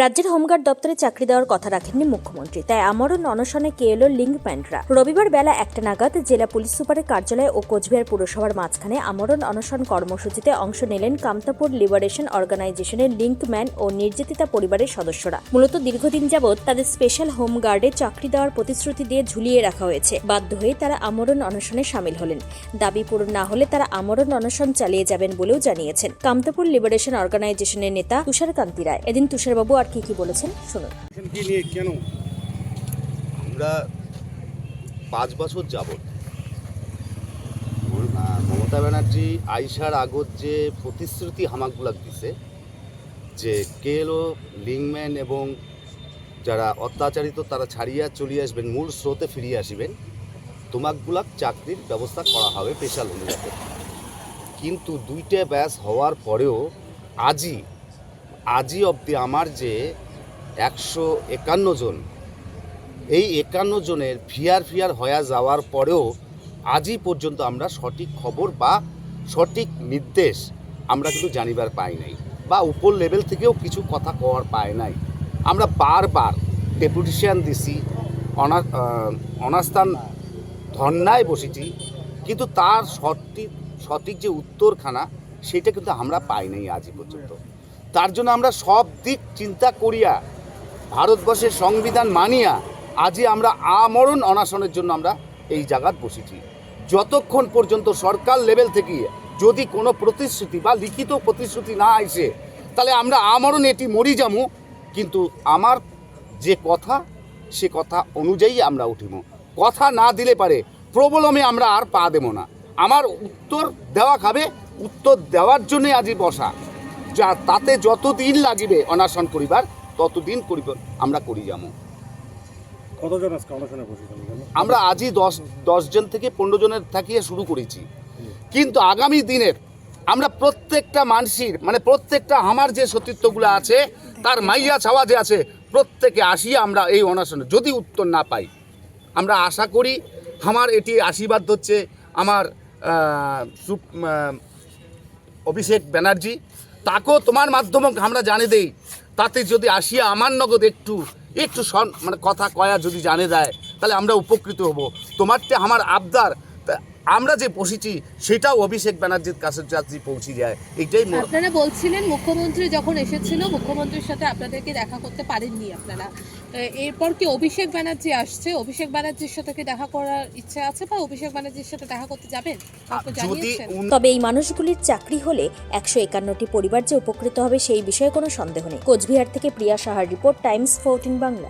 রাজ্যের হোমগার্ড দপ্তরে চাকরি দেওয়ার কথা রাখেননি মুখ্যমন্ত্রী। তাই আমরণ অনশনে কে এলো লিঙ্ক প্যান্টরা। রবিবার বেলা একটা নাগাদ জেলা পুলিশ সুপারের কার্যালয় ও কোচবিহার পুরসভার মাঝখানে আমরণ অনশন কর্মসূচিতে অংশ নিলেন কামতাপুর লিবারেশন অর্গানাইজেশনের লিঙ্কম্যান ও নির্যাতিতা পরিবারের সদস্যরা। মূলত দীর্ঘদিন যাবৎ তাদের স্পেশাল হোমগার্ডে চাকরি দেওয়ার প্রতিশ্রুতি দিয়ে ঝুলিয়ে রাখা হয়েছে। বাধ্য হয়ে তারা আমরণ অনশনে সামিল হলেন। দাবি পূরণ না হলে তারা আমরণ অনশন চালিয়ে যাবেন বলেও জানিয়েছেন। কামতাপুর লিবারেশন অর্গানাইজেশনের নেতা তুষারকান্তি রায়। এদিন তুষারবাবু আর কি কি বলেছেন? শুনুন। কি নিয়ে কেন? আমরা পাঁচ বছর যাবৎ মমতা ব্যানার্জি আইসার আগত যে প্রতিশ্রুতি হামাকগুলাক দিছে যে কেলো লিংম্যান এবং যারা অত্যাচারিত তারা ছাড়িয়া চলিয়ে আসবেন মূল স্রোতে ফিরিয়ে আসিবেন তোমাকগুলাক চাকরির ব্যবস্থা করা হবে স্পেশাল অনুযায়ী। কিন্তু দুইটা ব্যাস হওয়ার পরেও আজই আজই অবধি আমার যে একশো একান্ন জন, এই একান্ন জনের ফিয়ার ফিয়ার হয়ে যাওয়ার পরেও আজই পর্যন্ত আমরা সঠিক খবর বা সঠিক নির্দেশ আমরা কিন্তু জানিবার পাই নাই বা উপর লেভেল থেকেও কিছু কথা কওয়ার পাই নাই। আমরা বারবার ডেপুটেশন দিছি, অনা অনাস্থান ধর্নায় বসেছি, কিন্তু তার সঠিক সঠিক যে উত্তরখানা সেটা কিন্তু আমরা পাই নাই আজই পর্যন্ত। তার জন্য আমরা সব দিক চিন্তা করিয়া, ভারতবর্ষের সংবিধান মানিয়া, আজই আমরা আমরণ অনাশনের জন্য আমরা এই জায়গাত বসেছি। যতক্ষণ পর্যন্ত সরকার লেভেল থেকে যদি কোনো প্রতিশ্রুতি বা লিখিত প্রতিশ্রুতি না আসে, তাহলে আমরা আমরণ এটি মরি যামু, কিন্তু আমার যে কথা, সে কথা অনুযায়ী আমরা উঠিব কথা না দিলে পারে, প্রবলমে আমরা আর পা দেব না। আমার উত্তর দেওয়া খাবে, উত্তর দেওয়ার জন্যে আজই বসা। যা তাতে যতদিন লাগিবে অনাশন করিবার ততদিন করিব আমরা করি যাব কতজন আজকে অনশনে বসেছেন আমরা আজই দশ দশজন থেকে পনেরো জনের থাকিয়ে শুরু করেছি। কিন্তু আগামী দিনের আমরা প্রত্যেকটা মানুষের মানে প্রত্যেকটা আমার যে সতীত্বগুলো আছে তার মাইয়া ছাওয়া যে আছে প্রত্যেকে আসিয়া আমরা এই অনশনে যদি উত্তর না পাই। আমরা আশা করি আমার এটি আশীর্বাদ হচ্ছে আমার অভিষেক ব্যানার্জি তাকেও তোমার মাধ্যমে আমরা জানে দেই। তাতে যদি আসিয়া আমার নগদ একটু একটু মানে কথা কয়া যদি জানে দেয়, তাহলে আমরা উপকৃত হব। তোমারটা আমার আবদার। আমরা যে বসেছি সেটাও অভিষেক ব্যানার্জির কাছে যাত্রী পৌঁছে যায়। এইটাই মোর আপনারা বলছিলেন মুখ্যমন্ত্রী যখন এসেছিল মুখ্যমন্ত্রীর সাথে আপনাদেরকে দেখা করতে পারেননি আপনারা। এরপর কি অভিষেক ব্যানার্জি আসছে? অভিষেক ব্যানার্জির সাথে কি দেখা করার ইচ্ছা আছে বা অভিষেক ব্যানার্জির সাথে দেখা করতে যাবেন? যদি তবে এই মানুষগুলির চাকরি হলে একশো একান্নটি পরিবার যে উপকৃত হবে সেই বিষয়ে কোনো সন্দেহ নেই। কোচবিহার থেকে প্রিয়া সাহার রিপোর্ট টাইমস ফোরটিন বাংলা।